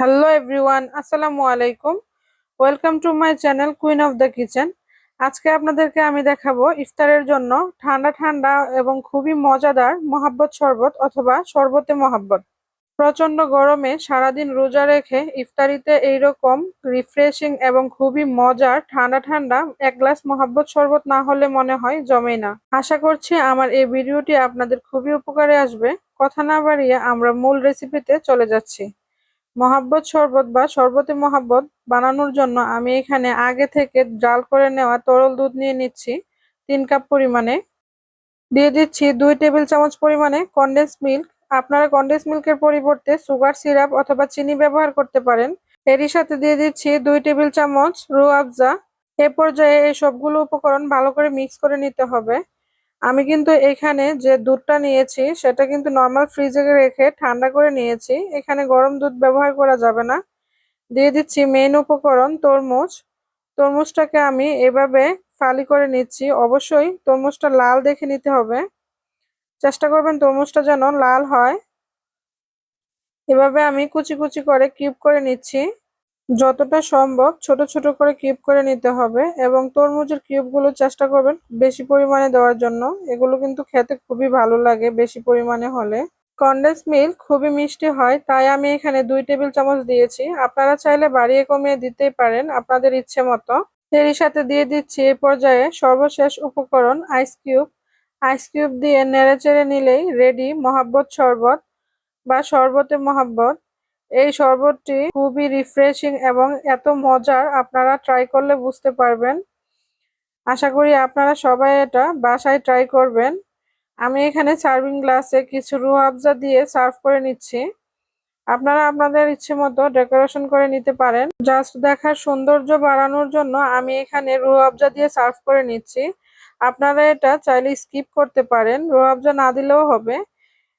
Hello everyone আসসালামু আলাইকুম welcome to my channel queen of the kitchen আজকে আপনাদেরকে আমি দেখাবো ইফতারের জন্য ঠান্ডা ঠান্ডা এবং খুবই মজাদার মহাব্বত শরবত অথবা শরবতে মহাব্বত। প্রচণ্ড গরমে সারাদিন রোজা রেখে ইফতারিতে এইরকম রিফ্রেশিং এবং খুবই মজার ঠান্ডা ঠান্ডা এক গ্লাস মহাব্বত শরবত না হলে মনে হয় জমেই না। আশা করছি আমার এই ভিডিওটি আপনাদের খুবই উপকারে আসবে। কথা না বাড়িয়ে আমরা মূল রেসিপিতে চলে যাচ্ছি। মহাব্বত শরবত বা শরবতে মহাব্বত বানানোর জন্য আমি এখানে আগে থেকে জাল করে নেওয়া তরল দুধ নিয়ে নিচ্ছি তিন কাপ পরিমাণে। দিয়ে দিচ্ছি দুই টেবিল চামচ পরিমাণে কন্ডেন্স মিল্ক আপনারা কন্ডেন্স মিল্কের পরিবর্তে সুগার সিরাপ অথবা চিনি ব্যবহার করতে পারেন। এরই সাথে দিয়ে দিচ্ছি দুই টেবিল চামচ রু আফজা এ পর্যায়ে এই সবগুলো উপকরণ ভালো করে মিক্স করে নিতে হবে। আমি কিন্তু এখানে যে দুধটা নিয়েছি, সেটা কিন্তু নর্মাল ফ্রিজে রেখে ঠান্ডা করে নিয়েছি। এখানে গরম দুধ ব্যবহার করা যাবে না। দিয়ে দিচ্ছি মেইন উপকরণ তরমুজ। তরমুজটাকে আমি এভাবে ফালি করে নিচ্ছি। অবশ্যই তরমুজটা লাল দেখে নিতে হবে। চেষ্টা করবেন তরমুজটা যেন লাল হয়। এভাবে আমি কুচি কুচি করে কিউব করে নিচ্ছি। যতটা সম্ভব ছোট ছোট করে কিউব করে নিতে হবে এবং তরমুজের কিউবগুলো চেষ্টা করবেন বেশি পরিমাণে দেওয়ার জন্য। এগুলো কিন্তু খেতে খুবই ভালো লাগে বেশি পরিমাণে হলে। কন্ডেন্স মিল্ক খুবই মিষ্টি হয়, তাই আমি এখানে দুই টেবিল চামচ দিয়েছি। আপনারা চাইলে বাড়িয়ে কমিয়ে দিতেই পারেন আপনাদের ইচ্ছে মতো। এরই সাথে দিয়ে দিচ্ছি এই পর্যায়ে সর্বশেষ উপকরণ আইস কিউব আইস কিউব দিয়ে নেড়ে চেড়ে নিলেই রেডি মহাব্বত শরবত বা শরবতে মহাব্বত। এই শরবতটি খুবই রিফ্রেশিং এবং এত মজার আপনারা ট্রাই করলে বুঝতে পারবেন। আশা করি আপনারা সবাই এটা বাসায় ট্রাই করবেন। আমি এখানে সার্ভিং গ্লাসে কিছু রু আফজা দিয়ে সার্ভ করে নিচ্ছি। আপনারা আপনাদের ইচ্ছে মতো ডেকোরেশন করে নিতে পারেন। জাস্ট দেখার সৌন্দর্য বাড়ানোর জন্য আমি এখানে রু আফজা দিয়ে সার্ভ করে নিচ্ছি। আপনারা এটা চাইলে স্কিপ করতে পারেন। রু আফজা না দিলেও হবে।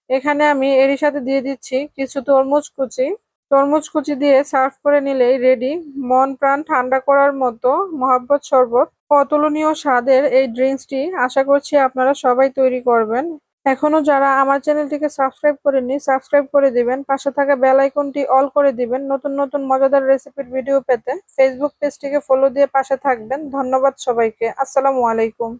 এখানে আমি এরই সাথে দিয়ে দিচ্ছি কিছু তরমুজ কুচি। তরমুজ কুচি দিয়ে সার্ভ করে নিলেই রেডি মন প্রাণ ঠান্ডা করার মতো মহাব্বত শরবত। অতুলনীয় স্বাদের এই ড্রিঙ্কসটি আশা করছি আপনারা সবাই তৈরি করবেন। এখনও যারা আমার চ্যানেলটিকে সাবস্ক্রাইব করেননি সাবস্ক্রাইব করে দিবেন। পাশে থাকা বেল আইকনটি অল করে দিবেন। নতুন নতুন মজাদার রেসিপির ভিডিও পেতে ফেসবুক পেজটিকে ফলো দিয়ে পাশে থাকবেন। ধন্যবাদ সবাইকে। আসসালামু আলাইকুম।